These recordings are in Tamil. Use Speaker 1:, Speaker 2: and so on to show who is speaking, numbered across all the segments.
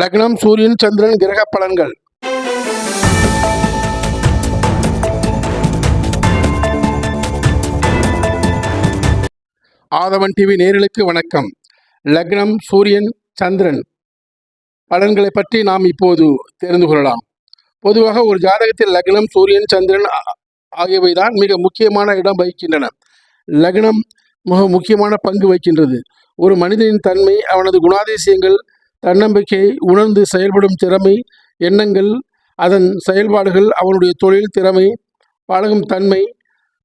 Speaker 1: லக்னம் சூரியன் சந்திரன் கிரக பலன்கள். ஆதவன் டிவி நேர்களுக்கு வணக்கம். லக்னம் சூரியன் சந்திரன் பலன்களை பற்றி நாம் இப்போது தெரிந்து கொள்ளலாம். பொதுவாக ஒரு ஜாதகத்தில் லக்னம் சூரியன் சந்திரன் ஆகியவை தான் மிக முக்கியமான இடம் வகிக்கின்றன. லக்னம் மிக முக்கியமான பங்கு வகிக்கின்றது. ஒரு மனிதனின் தன்மை அவனது குணாதிசயங்கள் தன்னம்பிக்கை உணர்ந்து செயல்படும் திறமை எண்ணங்கள் அதன் செயல்பாடுகள் அவனுடைய தொழில் திறமை பழகும் தன்மை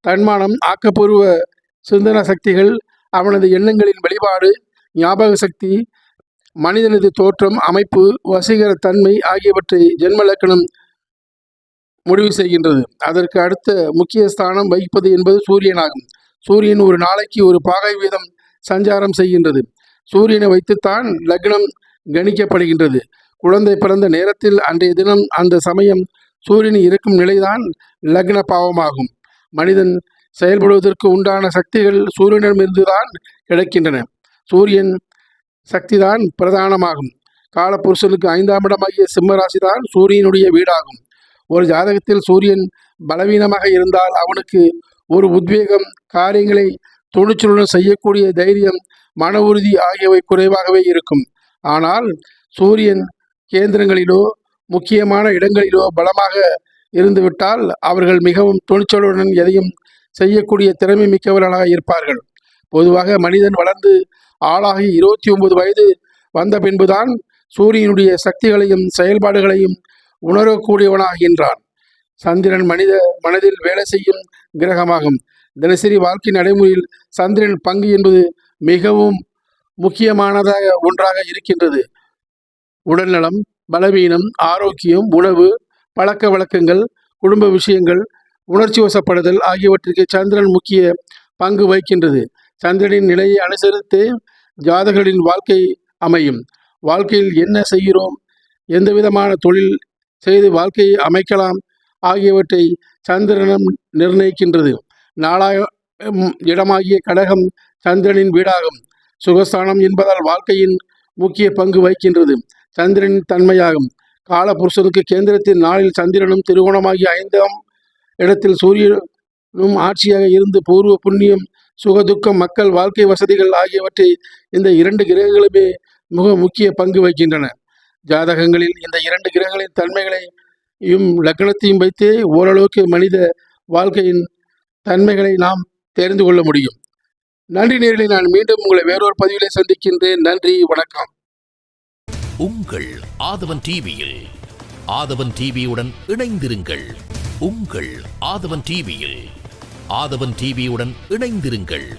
Speaker 1: தன்மானம் ஆக்கப்பூர்வ சிந்தன சக்திகள் அவனது எண்ணங்களின் வெளிப்பாடு ஞாபக சக்தி மனிதனது தோற்றம் அமைப்பு வசீகர தன்மை ஆகியவற்றை ஜென்ம லக்கணம் முடிவு செய்கின்றது. அதற்கு அடுத்த முக்கிய ஸ்தானம் வகிப்பது என்பது சூரியனாகும். சூரியன் ஒரு நாளைக்கு ஒரு பாகை வீதம் சஞ்சாரம் செய்கின்றது. சூரியனை வைத்துத்தான் லக்னம் கணிக்கப்படுகின்றது. குழந்தை பிறந்த நேரத்தில் அன்றைய தினம் அந்த சமயம் சூரியன் இருக்கும் நிலைதான் லக்ன பாவமாகும். மனிதன் செயல்படுவதற்கு உண்டான சக்திகள் சூரியனிடமிருந்துதான் கிடைக்கின்றன. சூரியன் சக்திதான் பிரதானமாகும். காலப்புருஷனுக்கு ஐந்தாம் இடமாகிய சிம்ம ராசிதான் சூரியனுடைய வீடாகும். ஒரு ஜாதகத்தில் சூரியன் பலவீனமாக இருந்தால் அவனுக்கு ஒரு உத்வேகம் காரியங்களை துணிச்சலுடன் செய்யக்கூடிய தைரியம் மன உறுதி ஆகியவை குறைவாகவே இருக்கும். ஆனால் சூரியன் கேந்திரங்களிலோ முக்கியமான இடங்களிலோ பலமாக இருந்துவிட்டால் அவர்கள் மிகவும் துணிச்சலுடன் எதையும் செய்யக்கூடிய திறமை மிக்கவர்களாக இருப்பார்கள். பொதுவாக மனிதன் வளர்ந்து ஆளாகி இருபத்தி ஒன்பது வயது வந்த பின்புதான் சூரியனுடைய சக்திகளையும் செயல்பாடுகளையும் உணரக்கூடியவனாகின்றான். சந்திரன் மனித மனதில் வேலை செய்யும் கிரகமாகும். தினசரி வாழ்க்கை நடைமுறையில் சந்திரன் பங்கு என்பது மிகவும் முக்கியமானதாக ஒன்றாக இருக்கின்றது. உடல்நலம் பலவீனம் ஆரோக்கியம் உணவு பழக்க வழக்கங்கள் குடும்ப விஷயங்கள் உணர்ச்சி வசப்படுதல் ஆகியவற்றிற்கு சந்திரன் முக்கிய பங்கு வகிக்கின்றது. சந்திரனின் நிலையை அனுசரித்து ஜாதகரின் வாழ்க்கை அமையும். வாழ்க்கையில் என்ன செய்கிறோம்? எந்த விதமான தொழில் செய்து வாழ்க்கையை அமைக்கலாம்? ஆகியவற்றை சந்திரனம் நிர்ணயிக்கின்றது. நாளாக இடமாகிய கடகம் சந்திரனின் வீடாகும். சுகஸ்தானம் என்பதால் வாழ்க்கையின் முக்கிய பங்கு வகிக்கின்றது. சந்திரனின் தன்மையாகும். காலபுருஷனுக்கு கேந்திரத்தின் நாளில் சந்திரனும் திருகோணமாகிய ஐந்தாம் இடத்தில் சூரியனும் ஆட்சியாக இருந்து பூர்வ புண்ணியம் சுகதுக்கம் மக்கள் வாழ்க்கை வசதிகள் ஆகியவற்றை இந்த இரண்டு கிரகங்களுமே மிக முக்கிய பங்கு வகிக்கின்றன. ஜாதகங்களில் இந்த இரண்டு கிரகங்களின் தன்மைகளையும் லக்னத்தையும் வைத்தே ஓரளவுக்கு மனித வாழ்க்கையின் தன்மைகளை நாம் தெரிந்து கொள்ள முடியும். நன்றி நேரிலே நான் மீண்டும் உங்களை வேறொரு பதிவிலே சந்திக்கின்றேன். நன்றி வணக்கம்.
Speaker 2: உங்கள் ஆதவன் டிவியில் ஆதவன் டிவியுடன் இணைந்திருங்கள். உங்கள் ஆதவன் டிவியில் ஆதவன் டிவியுடன் இணைந்திருங்கள்.